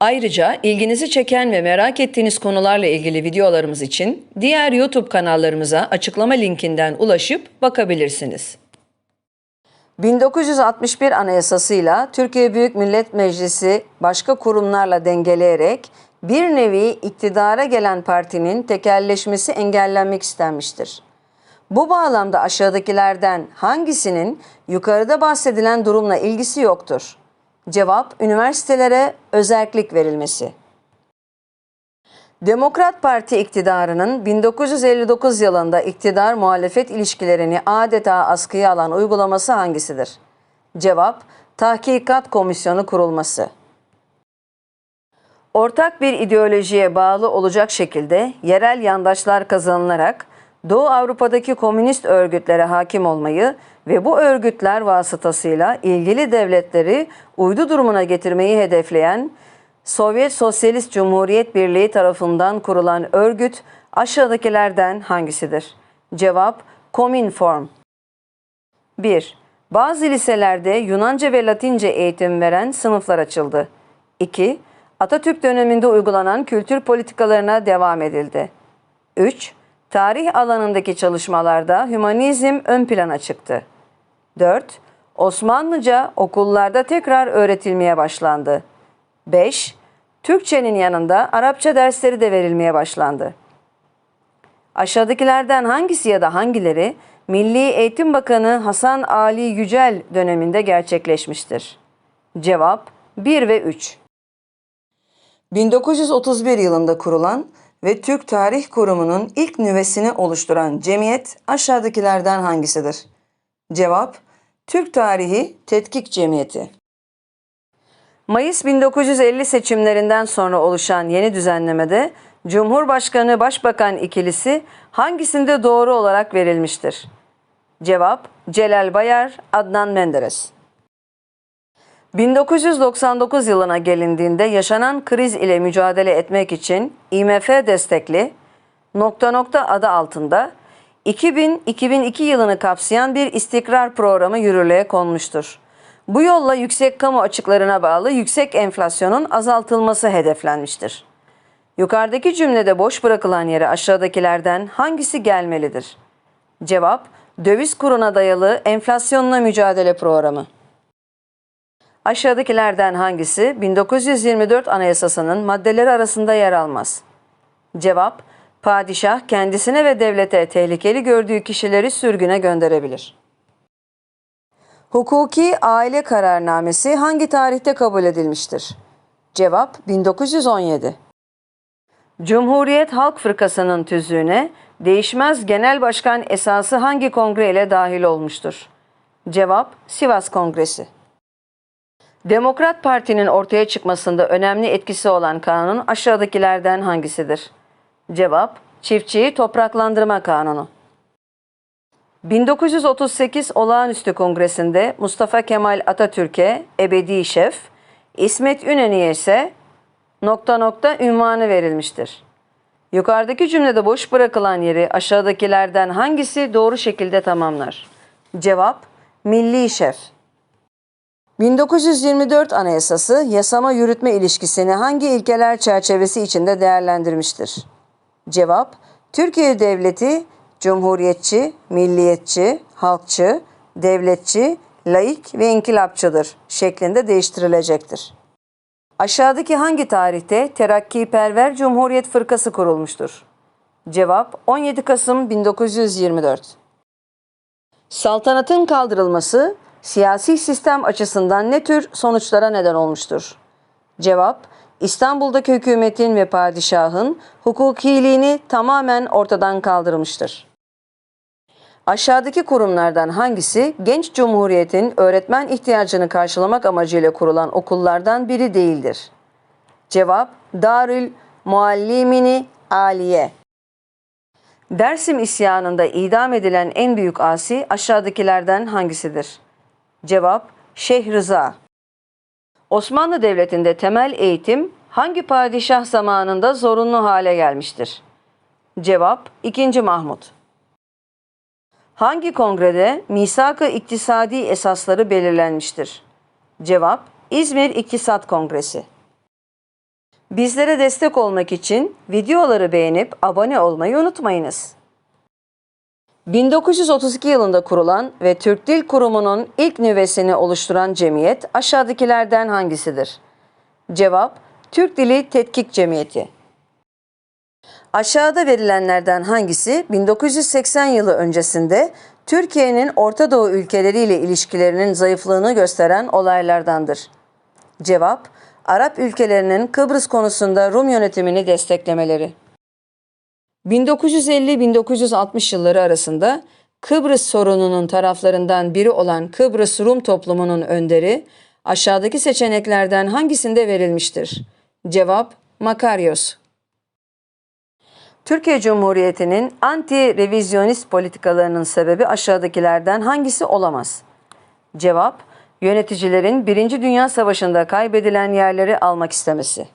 Ayrıca ilginizi çeken ve merak ettiğiniz konularla ilgili videolarımız için diğer YouTube kanallarımıza açıklama linkinden ulaşıp bakabilirsiniz. 1961 Anayasasıyla Türkiye Büyük Millet Meclisi başka kurumlarla dengeleyerek bir nevi iktidara gelen partinin tekelleşmesi engellenmek istenmiştir. Bu bağlamda aşağıdakilerden hangisinin yukarıda bahsedilen durumla ilgisi yoktur? Cevap, üniversitelere özerklik verilmesi. Demokrat Parti iktidarının 1959 yılında iktidar muhalefet ilişkilerini adeta askıya alan uygulaması hangisidir? Cevap, Tahkikat Komisyonu kurulması. Ortak bir ideolojiye bağlı olacak şekilde yerel yandaşlar kazanılarak Doğu Avrupa'daki komünist örgütlere hakim olmayı ve bu örgütler vasıtasıyla ilgili devletleri uydu durumuna getirmeyi hedefleyen Sovyet Sosyalist Cumhuriyet Birliği tarafından kurulan örgüt aşağıdakilerden hangisidir? Cevap Kominform. 1. Bazı liselerde Yunanca ve Latince eğitim veren sınıflar açıldı. 2. Atatürk döneminde uygulanan kültür politikalarına devam edildi. 3. Tarih alanındaki çalışmalarda hümanizm ön plana çıktı. 4. Osmanlıca okullarda tekrar öğretilmeye başlandı. 5. Türkçenin yanında Arapça dersleri de verilmeye başlandı. Aşağıdakilerden hangisi ya da hangileri Milli Eğitim Bakanı Hasan Ali Yücel döneminde gerçekleşmiştir? Cevap 1 ve 3. 1931 yılında kurulan ve Türk Tarih Kurumu'nun ilk nüvesini oluşturan cemiyet aşağıdakilerden hangisidir? Cevap Türk Tarihi Tetkik Cemiyeti. Mayıs 1950 seçimlerinden sonra oluşan yeni düzenlemede Cumhurbaşkanı Başbakan ikilisi hangisinde doğru olarak verilmiştir? Cevap Celal Bayar, Adnan Menderes. 1999 yılına gelindiğinde yaşanan kriz ile mücadele etmek için IMF destekli nokta nokta adı altında 2000-2002 yılını kapsayan bir istikrar programı yürürlüğe konmuştur. Bu yolla yüksek kamu açıklarına bağlı yüksek enflasyonun azaltılması hedeflenmiştir. Yukarıdaki cümlede boş bırakılan yere aşağıdakilerden hangisi gelmelidir? Cevap, döviz kuruna dayalı enflasyonla mücadele programı. Aşağıdakilerden hangisi 1924 Anayasası'nın maddeleri arasında yer almaz? Cevap, padişah kendisine ve devlete tehlikeli gördüğü kişileri sürgüne gönderebilir. Hukuki aile kararnamesi hangi tarihte kabul edilmiştir? Cevap 1917. Cumhuriyet Halk Fırkası'nın tüzüğüne değişmez genel başkan esası hangi kongre ile dahil olmuştur? Cevap Sivas Kongresi. Demokrat Parti'nin ortaya çıkmasında önemli etkisi olan kanun aşağıdakilerden hangisidir? Cevap Çiftçiyi Topraklandırma Kanunu. 1938 Olağanüstü Kongresi'nde Mustafa Kemal Atatürk'e ebedi şef, İsmet İnönü'ye ise nokta nokta ünvanı verilmiştir. Yukarıdaki cümlede boş bırakılan yeri aşağıdakilerden hangisi doğru şekilde tamamlar? Cevap Milli Şef. 1924 Anayasası yasama yürütme ilişkisini hangi ilkeler çerçevesi içinde değerlendirmiştir? Cevap Türkiye Devleti cumhuriyetçi, milliyetçi, halkçı, devletçi, laik ve inkılapçıdır şeklinde değiştirilecektir. Aşağıdaki hangi tarihte Terakkiperver Cumhuriyet Fırkası kurulmuştur? Cevap 17 Kasım 1924. Saltanatın kaldırılması siyasi sistem açısından ne tür sonuçlara neden olmuştur? Cevap İstanbul'daki hükümetin ve padişahın hukukiliğini tamamen ortadan kaldırmıştır. Aşağıdaki kurumlardan hangisi genç cumhuriyetin öğretmen ihtiyacını karşılamak amacıyla kurulan okullardan biri değildir? Cevap Darül Muallimini Aliye. Dersim isyanında idam edilen en büyük asi aşağıdakilerden hangisidir? Cevap Şeyh Rıza. Osmanlı Devleti'nde temel eğitim hangi padişah zamanında zorunlu hale gelmiştir? Cevap 2. Mahmut. Hangi kongrede misak-ı iktisadi esasları belirlenmiştir? Cevap İzmir İktisat Kongresi. Bizlere destek olmak için videoları beğenip abone olmayı unutmayınız. 1932 yılında kurulan ve Türk Dil Kurumu'nun ilk nüvesini oluşturan cemiyet aşağıdakilerden hangisidir? Cevap Türk Dili Tetkik Cemiyeti. Aşağıda verilenlerden hangisi 1980 yılı öncesinde Türkiye'nin Orta Doğu ülkeleriyle ilişkilerinin zayıflığını gösteren olaylardandır? Cevap Arap ülkelerinin Kıbrıs konusunda Rum yönetimini desteklemeleri. 1950-1960 yılları arasında Kıbrıs sorununun taraflarından biri olan Kıbrıs Rum toplumunun önderi aşağıdaki seçeneklerden hangisinde verilmiştir? Cevap Makaryos. Türkiye Cumhuriyeti'nin anti-revizyonist politikalarının sebebi aşağıdakilerden hangisi olamaz? Cevap, yöneticilerin Birinci Dünya Savaşı'nda kaybedilen yerleri almak istemesi.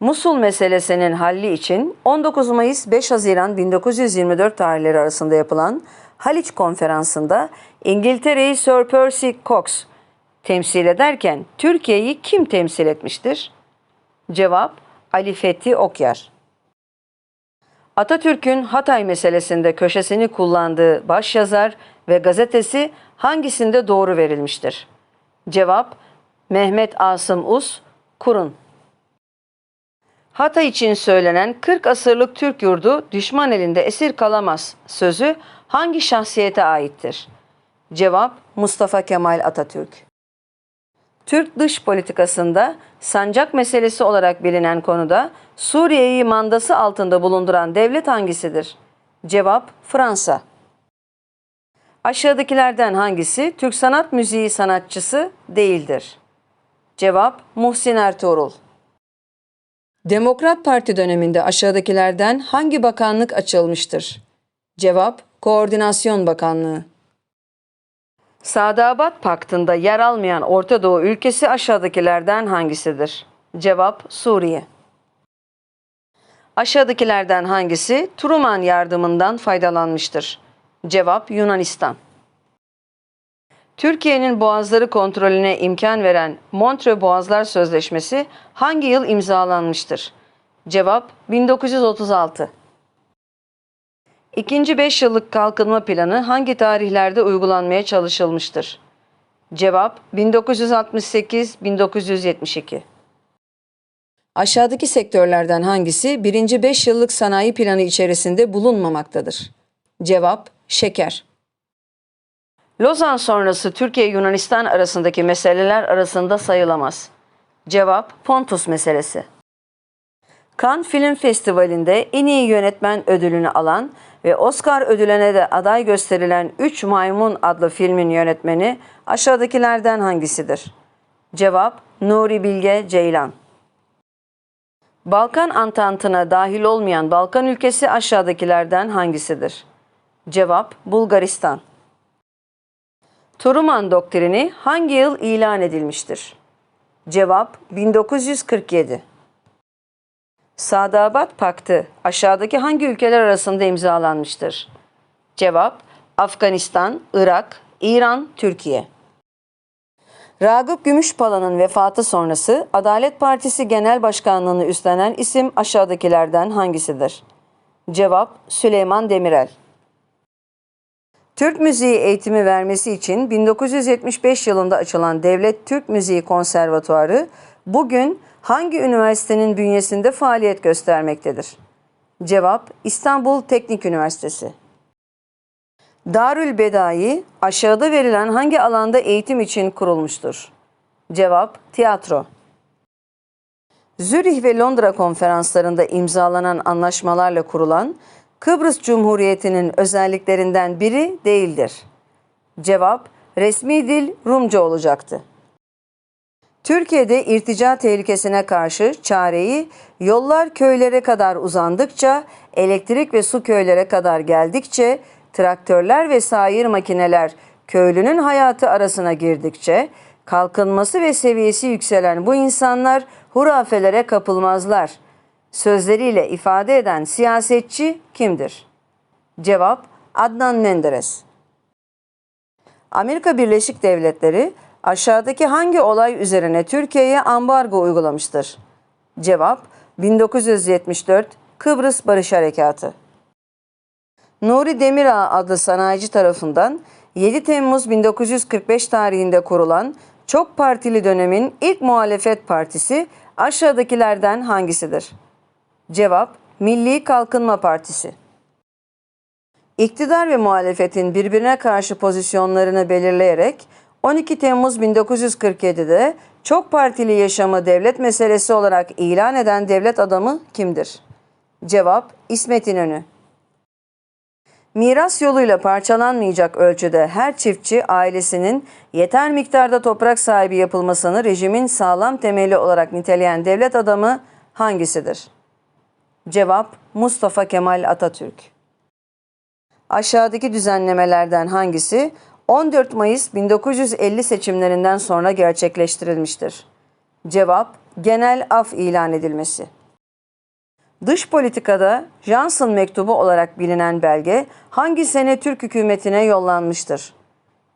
Musul meselesinin halli için 19 Mayıs 5 Haziran 1924 tarihleri arasında yapılan Haliç Konferansı'nda İngiltere'yi Sir Percy Cox temsil ederken Türkiye'yi kim temsil etmiştir? Cevap Ali Fethi Okyar. Atatürk'ün Hatay meselesinde köşesini kullandığı başyazar ve gazetesi hangisinde doğru verilmiştir? Cevap Mehmet Asım Us, Kurun. Hatay için söylenen 40 asırlık Türk yurdu düşman elinde esir kalamaz sözü hangi şahsiyete aittir? Cevap Mustafa Kemal Atatürk. Türk dış politikasında sancak meselesi olarak bilinen konuda Suriye'yi mandası altında bulunduran devlet hangisidir? Cevap Fransa. Aşağıdakilerden hangisi Türk sanat müziği sanatçısı değildir? Cevap Muhsin Ertuğrul. Demokrat Parti döneminde aşağıdakilerden hangi bakanlık açılmıştır? Cevap Koordinasyon Bakanlığı. Sadabat Paktı'nda yer almayan Orta Doğu ülkesi aşağıdakilerden hangisidir? Cevap Suriye. Aşağıdakilerden hangisi Truman yardımından faydalanmıştır? Cevap Yunanistan. Türkiye'nin boğazları kontrolüne imkan veren Montreux Boğazlar Sözleşmesi hangi yıl imzalanmıştır? Cevap 1936. İkinci 5 yıllık kalkınma planı hangi tarihlerde uygulanmaya çalışılmıştır? Cevap 1968-1972. Aşağıdaki sektörlerden hangisi birinci 5 yıllık sanayi planı içerisinde bulunmamaktadır? Cevap şeker. Lozan sonrası Türkiye-Yunanistan arasındaki meseleler arasında sayılamaz. Cevap Pontus meselesi. Cannes Film Festivali'nde en iyi yönetmen ödülünü alan ve Oscar ödülüne de aday gösterilen 3 Maymun adlı filmin yönetmeni aşağıdakilerden hangisidir? Cevap Nuri Bilge Ceylan. Balkan Antantı'na dahil olmayan Balkan ülkesi aşağıdakilerden hangisidir? Cevap Bulgaristan. Truman doktrini hangi yıl ilan edilmiştir? Cevap 1947. Sadabat Paktı aşağıdaki hangi ülkeler arasında imzalanmıştır? Cevap Afganistan, Irak, İran, Türkiye. Ragıp Gümüşpala'nın vefatı sonrası Adalet Partisi Genel Başkanlığını üstlenen isim aşağıdakilerden hangisidir? Cevap Süleyman Demirel. Türk müziği eğitimi vermesi için 1975 yılında açılan Devlet Türk Müziği Konservatuarı bugün hangi üniversitenin bünyesinde faaliyet göstermektedir? Cevap İstanbul Teknik Üniversitesi. Darül Bedai aşağıda verilen hangi alanda eğitim için kurulmuştur? Cevap tiyatro. Zürih ve Londra konferanslarında imzalanan anlaşmalarla kurulan Kıbrıs Cumhuriyeti'nin özelliklerinden biri değildir. Cevap resmi dil Rumca olacaktı. Türkiye'de irtica tehlikesine karşı çareyi yollar köylere kadar uzandıkça elektrik ve su köylere kadar geldikçe, traktörler ve sayır makineler köylünün hayatı arasına girdikçe, kalkınması ve seviyesi yükselen bu insanlar hurafelere kapılmazlar. Sözleriyle ifade eden siyasetçi kimdir? Cevap Adnan Menderes. Amerika Birleşik Devletleri aşağıdaki hangi olay üzerine Türkiye'ye ambargo uygulamıştır? Cevap 1974 Kıbrıs Barış Harekatı. Nuri Demirağ adlı sanayici tarafından 7 Temmuz 1945 tarihinde kurulan çok partili dönemin ilk muhalefet partisi aşağıdakilerden hangisidir? Cevap Milli Kalkınma Partisi. İktidar ve muhalefetin birbirine karşı pozisyonlarını belirleyerek 12 Temmuz 1947'de çok partili yaşamı devlet meselesi olarak ilan eden devlet adamı kimdir? Cevap İsmet İnönü. Miras yoluyla parçalanmayacak ölçüde her çiftçi ailesinin yeter miktarda toprak sahibi yapılmasını rejimin sağlam temeli olarak niteleyen devlet adamı hangisidir? Cevap Mustafa Kemal Atatürk. Aşağıdaki düzenlemelerden hangisi 14 Mayıs 1950 seçimlerinden sonra gerçekleştirilmiştir? Cevap genel af ilan edilmesi. Dış politikada Johnson mektubu olarak bilinen belge hangi sene Türk hükümetine yollanmıştır?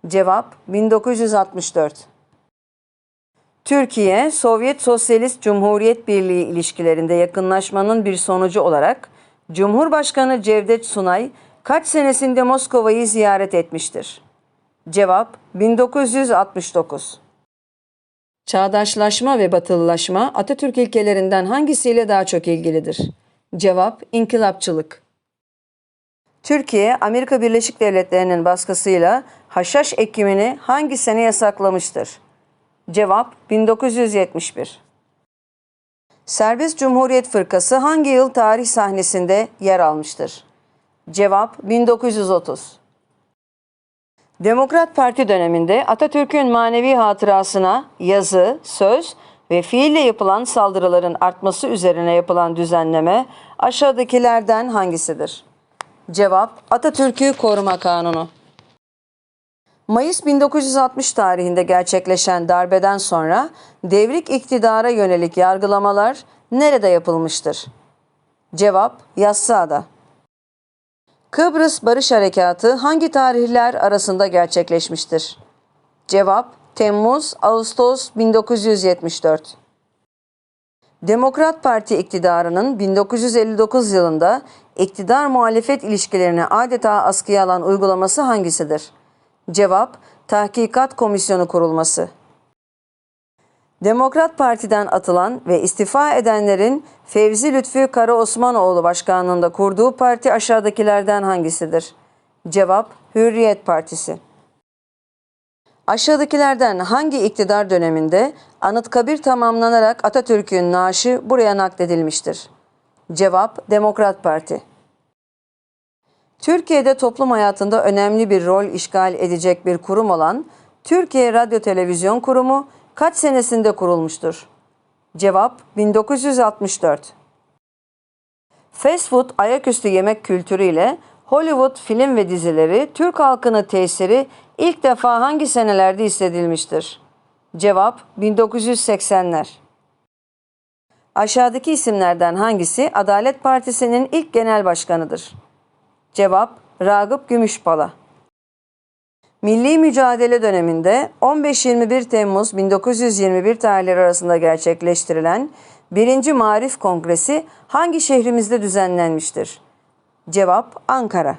Cevap 1964. Türkiye, Sovyet Sosyalist Cumhuriyet Birliği ilişkilerinde yakınlaşmanın bir sonucu olarak Cumhurbaşkanı Cevdet Sunay kaç senesinde Moskova'yı ziyaret etmiştir? Cevap 1969. Çağdaşlaşma ve batılılaşma Atatürk ilkelerinden hangisiyle daha çok ilgilidir? Cevap inkılapçılık. Türkiye, Amerika Birleşik Devletleri'nin baskısıyla haşhaş ekimini hangi sene yasaklamıştır? Cevap 1971. Serbest Cumhuriyet Fırkası hangi yıl tarih sahnesinde yer almıştır? Cevap 1930. Demokrat Parti döneminde Atatürk'ün manevi hatırasına yazı, söz ve fiille yapılan saldırıların artması üzerine yapılan düzenleme aşağıdakilerden hangisidir? Cevap Atatürk'ü Koruma Kanunu. Mayıs 1960 tarihinde gerçekleşen darbeden sonra devrik iktidara yönelik yargılamalar nerede yapılmıştır? Cevap Yassıada. Kıbrıs Barış Harekatı hangi tarihler arasında gerçekleşmiştir? Cevap Temmuz, Ağustos 1974. Demokrat Parti iktidarının 1959 yılında iktidar muhalefet ilişkilerini adeta askıya alan uygulaması hangisidir? Cevap Tahkikat Komisyonu kurulması. Demokrat Parti'den atılan ve istifa edenlerin Fevzi Lütfü Karaosmanoğlu başkanlığında kurduğu parti aşağıdakilerden hangisidir? Cevap Hürriyet Partisi. Aşağıdakilerden hangi iktidar döneminde Anıtkabir tamamlanarak Atatürk'ün naaşı buraya nakledilmiştir? Cevap Demokrat Parti. Türkiye'de toplum hayatında önemli bir rol işgal edecek bir kurum olan Türkiye Radyo Televizyon Kurumu kaç senesinde kurulmuştur? Cevap 1964. Fast food ayaküstü yemek kültürüyle Hollywood film ve dizileri Türk halkına tesiri ilk defa hangi senelerde hissedilmiştir? Cevap 1980'ler. Aşağıdaki isimlerden hangisi Adalet Partisi'nin ilk genel başkanıdır? Cevap Ragıp Gümüşpala. Milli mücadele döneminde 15-21 Temmuz 1921 tarihleri arasında gerçekleştirilen 1. Marif Kongresi hangi şehrimizde düzenlenmiştir? Cevap Ankara.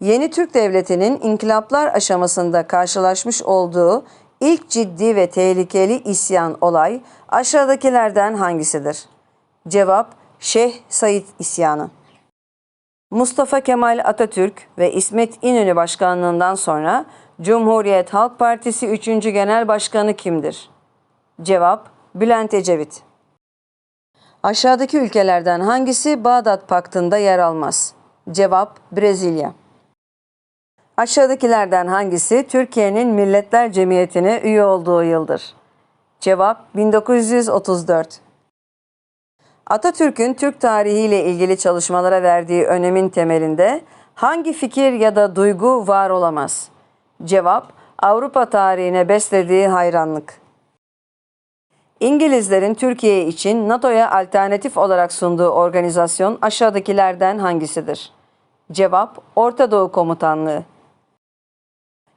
Yeni Türk Devleti'nin inkılaplar aşamasında karşılaşmış olduğu ilk ciddi ve tehlikeli isyan olay aşağıdakilerden hangisidir? Cevap Şeyh Said isyanı. Mustafa Kemal Atatürk ve İsmet İnönü başkanlığından sonra Cumhuriyet Halk Partisi 3. Genel Başkanı kimdir? Cevap Bülent Ecevit. Aşağıdaki ülkelerden hangisi Bağdat Paktı'nda yer almaz? Cevap Brezilya. Aşağıdakilerden hangisi Türkiye'nin Milletler Cemiyeti'ne üye olduğu yıldır? Cevap 1934. Atatürk'ün Türk tarihiyle ilgili çalışmalara verdiği önemin temelinde hangi fikir ya da duygu var olamaz? Cevap, Avrupa tarihine beslediği hayranlık. İngilizlerin Türkiye için NATO'ya alternatif olarak sunduğu organizasyon aşağıdakilerden hangisidir? Cevap, Orta Doğu Komutanlığı.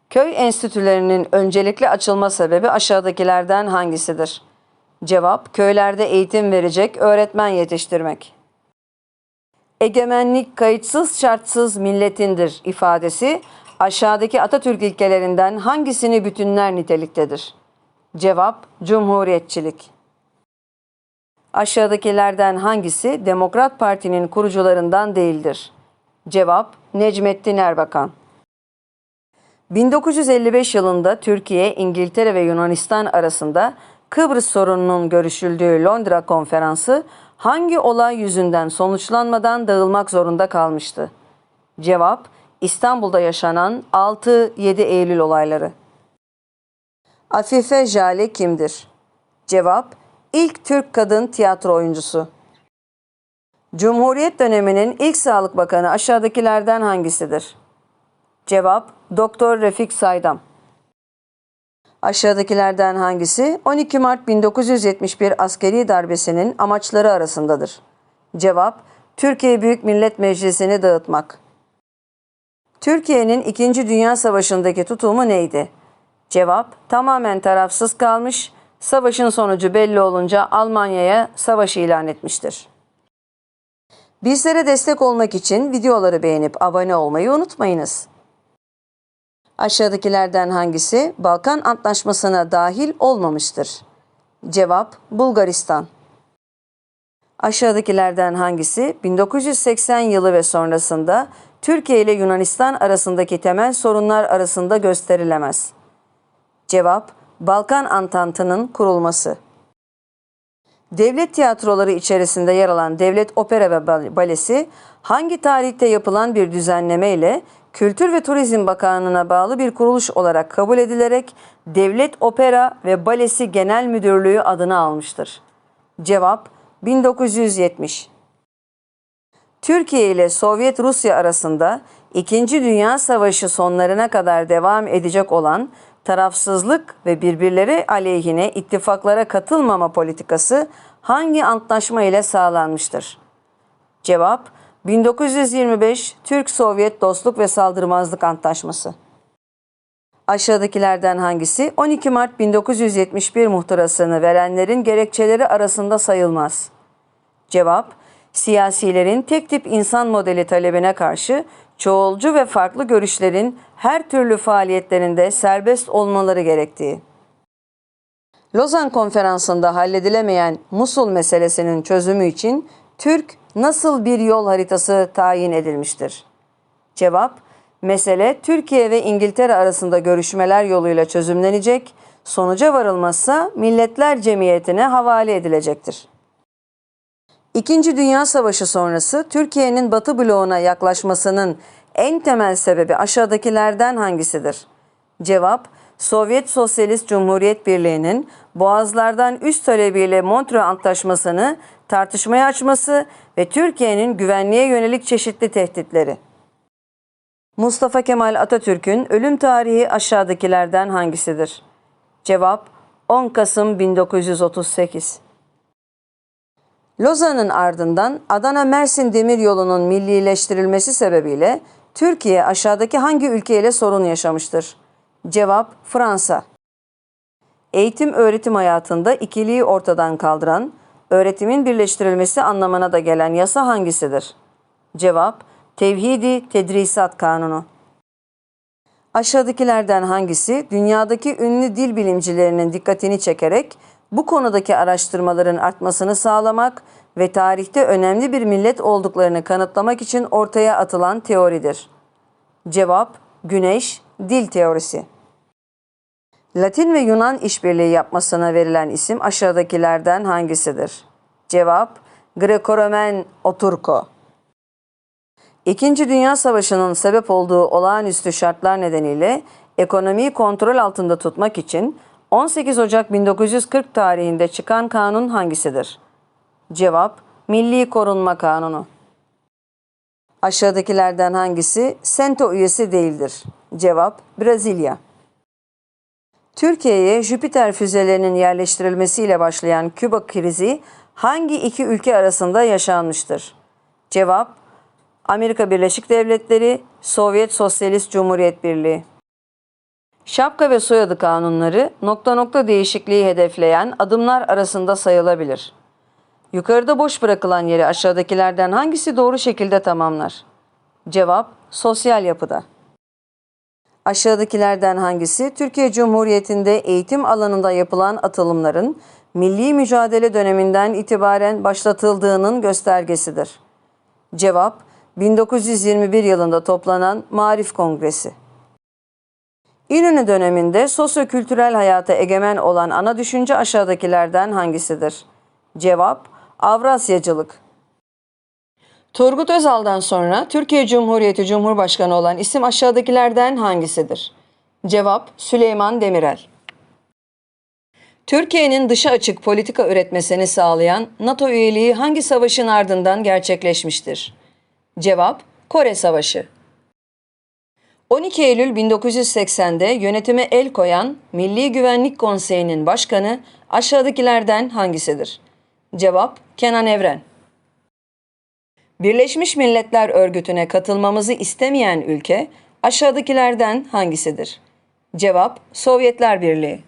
Köy enstitülerinin öncelikli açılma sebebi aşağıdakilerden hangisidir? Cevap, köylerde eğitim verecek öğretmen yetiştirmek. Egemenlik kayıtsız şartsız milletindir ifadesi aşağıdaki Atatürk ilkelerinden hangisini bütünler niteliktedir? Cevap, cumhuriyetçilik. Aşağıdakilerden hangisi Demokrat Parti'nin kurucularından değildir? Cevap, Necmettin Erbakan. 1955 yılında Türkiye, İngiltere ve Yunanistan arasında Kıbrıs sorununun görüşüldüğü Londra konferansı hangi olay yüzünden sonuçlanmadan dağılmak zorunda kalmıştı? Cevap, İstanbul'da yaşanan 6-7 Eylül olayları. Afife Jale kimdir? Cevap, ilk Türk kadın tiyatro oyuncusu. Cumhuriyet döneminin ilk Sağlık Bakanı aşağıdakilerden hangisidir? Cevap, Doktor Refik Saydam. Aşağıdakilerden hangisi 12 Mart 1971 askeri darbesinin amaçları arasındadır? Cevap, Türkiye Büyük Millet Meclisi'ni dağıtmak. Türkiye'nin 2. Dünya Savaşı'ndaki tutumu neydi? Cevap, tamamen tarafsız kalmış, savaşın sonucu belli olunca Almanya'ya savaş ilan etmiştir. Bizlere destek olmak için videoları beğenip abone olmayı unutmayınız. Aşağıdakilerden hangisi Balkan Antlaşması'na dahil olmamıştır? Cevap Bulgaristan. Aşağıdakilerden hangisi 1980 yılı ve sonrasında Türkiye ile Yunanistan arasındaki temel sorunlar arasında gösterilemez? Cevap Balkan Antantı'nın kurulması. Devlet tiyatroları içerisinde yer alan Devlet Opera ve Balesi hangi tarihte yapılan bir düzenleme ile Kültür ve Turizm Bakanlığı'na bağlı bir kuruluş olarak kabul edilerek Devlet Opera ve Balesi Genel Müdürlüğü adını almıştır? Cevap 1970. Türkiye ile Sovyet Rusya arasında İkinci Dünya Savaşı sonlarına kadar devam edecek olan tarafsızlık ve birbirleri aleyhine ittifaklara katılmama politikası hangi antlaşma ile sağlanmıştır? Cevap 1925 Türk-Sovyet Dostluk ve Saldırmazlık Antlaşması. Aşağıdakilerden hangisi 12 Mart 1971 muhtırasını verenlerin gerekçeleri arasında sayılmaz? Cevap, siyasilerin tek tip insan modeli talebine karşı çoğulcu ve farklı görüşlerin her türlü faaliyetlerinde serbest olmaları gerektiği. Lozan Konferansı'nda halledilemeyen Musul meselesinin çözümü için Türk nasıl bir yol haritası tayin edilmiştir? Cevap, mesele Türkiye ve İngiltere arasında görüşmeler yoluyla çözümlenecek, sonuca varılmazsa Milletler Cemiyeti'ne havale edilecektir. İkinci Dünya Savaşı sonrası Türkiye'nin Batı bloğuna yaklaşmasının en temel sebebi aşağıdakilerden hangisidir? Cevap, Sovyet Sosyalist Cumhuriyet Birliği'nin Boğazlardan üst talebiyle Montreux Antlaşması'nı tartışmaya açması ve Türkiye'nin güvenliğe yönelik çeşitli tehditleri. Mustafa Kemal Atatürk'ün ölüm tarihi aşağıdakilerden hangisidir? Cevap 10 Kasım 1938. Lozan'ın ardından Adana-Mersin Demiryolu'nun millileştirilmesi sebebiyle Türkiye aşağıdaki hangi ülkeyle sorun yaşamıştır? Cevap Fransa. Eğitim öğretim hayatında ikiliği ortadan kaldıran, öğretimin birleştirilmesi anlamına da gelen yasa hangisidir? Cevap Tevhidi Tedrisat Kanunu. Aşağıdakilerden hangisi dünyadaki ünlü dil bilimcilerinin dikkatini çekerek bu konudaki araştırmaların artmasını sağlamak ve tarihte önemli bir millet olduklarını kanıtlamak için ortaya atılan teoridir? Cevap Güneş Dil Teorisi. Latin ve Yunan işbirliği yapmasına verilen isim aşağıdakilerden hangisidir? Cevap Greco-Romen Oturko. İkinci Dünya Savaşı'nın sebep olduğu olağanüstü şartlar nedeniyle ekonomiyi kontrol altında tutmak için 18 Ocak 1940 tarihinde çıkan kanun hangisidir? Cevap Milli Korunma Kanunu. Aşağıdakilerden hangisi SENTO üyesi değildir? Cevap Brezilya. Türkiye'ye Jüpiter füzelerinin yerleştirilmesiyle başlayan Küba krizi hangi iki ülke arasında yaşanmıştır? Cevap Amerika Birleşik Devletleri, Sovyet Sosyalist Cumhuriyet Birliği. Şapka ve soyadı kanunları nokta nokta değişikliği hedefleyen adımlar arasında sayılabilir. Yukarıda boş bırakılan yeri aşağıdakilerden hangisi doğru şekilde tamamlar? Cevap sosyal yapıda. Aşağıdakilerden hangisi Türkiye Cumhuriyeti'nde eğitim alanında yapılan atılımların milli mücadele döneminden itibaren başlatıldığının göstergesidir? Cevap 1921 yılında toplanan Marif Kongresi. İnönü döneminde sosyokültürel hayata egemen olan ana düşünce aşağıdakilerden hangisidir? Cevap Avrasyacılık. Turgut Özal'dan sonra Türkiye Cumhuriyeti Cumhurbaşkanı olan isim aşağıdakilerden hangisidir? Cevap Süleyman Demirel. Türkiye'nin dışa açık politika üretmesini sağlayan NATO üyeliği hangi savaşın ardından gerçekleşmiştir? Cevap Kore Savaşı. 12 Eylül 1980'de yönetime el koyan Milli Güvenlik Konseyi'nin başkanı aşağıdakilerden hangisidir? Cevap Kenan Evren. Birleşmiş Milletler Örgütü'ne katılmamızı istemeyen ülke aşağıdakilerden hangisidir? Cevap Sovyetler Birliği.